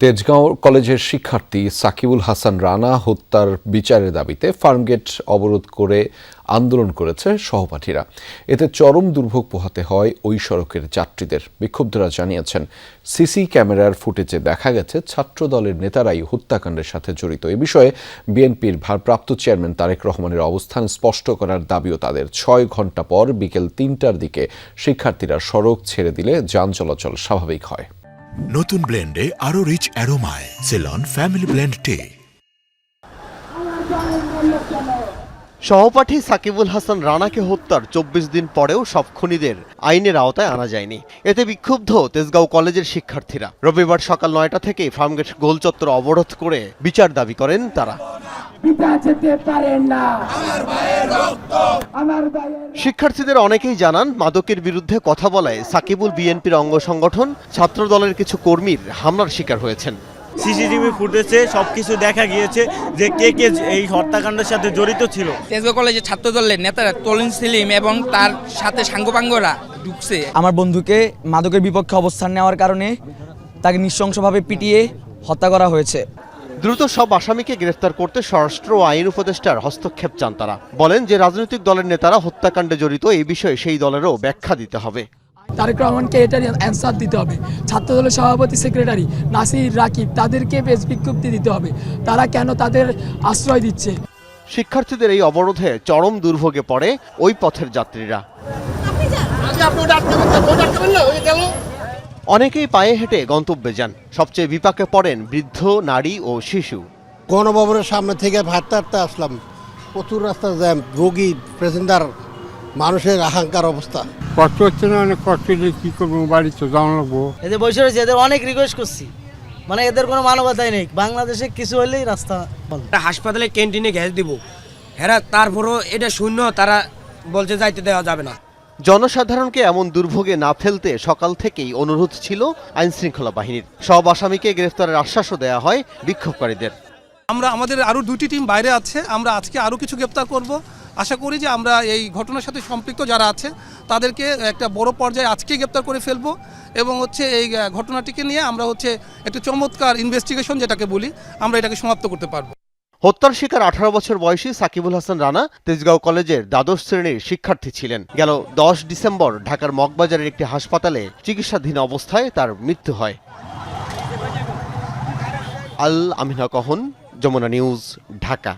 তেজগাঁও কলেজের শিক্ষার্থী সাকিবুল হাসান রানা হত্যার বিচারের দাবিতে ফার্মগেট অবরোধ করে আন্দোলন করেছে সহপাঠীরা। এতে চরম দুর্ভোগ পোহাতে হয় ওই সড়কের যাত্রীদের। বিক্ষুব্ধরা জানিয়েছেন, সিসি ক্যামেরার ফুটেজে দেখা গেছে ছাত্র দলের নেতারাই হত্যাকাণ্ডের সাথে জড়িত। এ বিষয়ে বিএনপির ভারপ্রাপ্ত চেয়ারম্যান তারেক রহমানের অবস্থান স্পষ্ট করার দাবিও তাদের। ছয় ঘণ্টা পর বিকেল তিনটার দিকে শিক্ষার্থীরা সড়ক ছেড়ে দিলে যান চলাচল স্বাভাবিক হয়। নতুন ব্লেন্ডে আরও রিচ অ্যারোমায় সেলন ফ্যামিলি ব্লেন্ড টে সহপাঠী সাকিবুল হাসান রানাকে হত্যার চব্বিশ দিন পরেও সব খুনিদের আইনের আওতায় আনা যায়নি। এতে বিক্ষুব্ধ তেজগাঁও কলেজের শিক্ষার্থীরা। রবিবার সকাল নয়টা থেকে ফার্মগেট গোল চত্বর অবরোধ করে বিচার দাবি করেন তারা। শিক্ষার্থীদের অনেকেই জানান মাদকের বিরুদ্ধে কথা বলায় সাকিবুল বিএনপির অঙ্গ সংগঠন ছাত্রদলের কিছু কর্মীর হামলার শিকার হয়েছেন। সিসিটিভি ফুটেছে সব কিছু দেখা গিয়েছে যে কে কে এই হত্যাকাণ্ডের সাথে জড়িত ছিল। তেজগাঁও কলেজের ছাত্র দলের নেতারা তলিন সেলিম এবং তার সাথে সাঙ্গপাঙ্গরা ঢুকছে। আমার বন্ধুকে মাদকের বিপক্ষে অবস্থান নেওয়ার কারণে তাকে নৃশংসভাবে পিটিয়ে হত্যা করা হয়েছে। দ্রুত সব আসামিকে গ্রেফতার করতে স্বরাষ্ট্র ও আইন উপদেষ্টার হস্তক্ষেপ চান তারা। বলেন যে রাজনৈতিক দলের নেতারা হত্যাকাণ্ডে জড়িত এই বিষয়ে সেই দলেরও ব্যাখ্যা দিতে হবে। তারেক রহমানকে এটার অ্যান্সার দিতে হবে। ছাত্রদলের সভাপতি সেক্রেটারি নাসির রাকিব তাদেরকে বেশ বিজ্ঞপ্তি দিতে হবে। তারা কেন তাদের আশ্রয় দিচ্ছে? শিক্ষার্থীদের এই অবরোধে চরম দুর্ভোগে পড়ে ওই পথের যাত্রীরা। অনেকেই পায়ে হেঁটে গন্তব্যে যান। সবচেয়ে বিপাকে পড়েন বৃদ্ধ নারী ও শিশু। গণভবনের সামনে থেকে হাঁটতে হাঁটতে আসলাম। প্রচুর রাস্তা জ্যাম রোগী প্যাসেঞ্জার মানুষের আহাঙ্কার অবস্থা। কষ্ট হচ্ছে না অনেক কষ্ট হলে কী করব? বাড়ি তো যাওয়া লাগবো। এদের বসে রয়েছে এদের অনেক রিকোয়েস্ট করছি। মানে এদের কোনো মানবতাই নেই। বাংলাদেশে কিছু হলেই রাস্তা। হাসপাতালে ক্যান্টিনে গ্যাস দিব। হেরা তারপরও এটা শূন্য তারা বলছে যাইতে দেওয়া যাবে না। জনসাধারণকে এমন দুর্ভোগে না ফেলতে সকাল থেকেই অনুরোধ ছিল আইন শৃঙ্খলা বাহিনীর। সব আসামিকে গ্রেফতারের আশ্বাসও দেওয়া হয় বিক্ষোভকারীদের। আমরা আমাদের আরও দুটি টিম বাইরে আছে। আমরা আজকে আরও কিছু গ্রেপ্তার করব। আশা করি যে আমরা এই ঘটনার সাথে সম্পৃক্ত যারা আছে তাদেরকে একটা বড় পর্যায়ে আজকে গ্রেপ্তার করে ফেলব এবং হচ্ছে এই ঘটনাটিকে নিয়ে আমরা হচ্ছে একটা চমৎকার ইনভেস্টিগেশন যেটাকে বলি, আমরা এটাকে সমাপ্ত করতে পারব। হত্যার শিকার আঠারো বছর বয়সী সাকিবুল হাসান রানা তেজগাঁও কলেজের দ্বাদশ শ্রেণির শিক্ষার্থী ছিলেন। গেল দশ ডিসেম্বর ঢাকার মগবাজারের একটি হাসপাতালে চিকিৎসাধীন অবস্থায় তার মৃত্যু হয়। আল আমিনা কহন, যমুনা নিউজ, ঢাকা।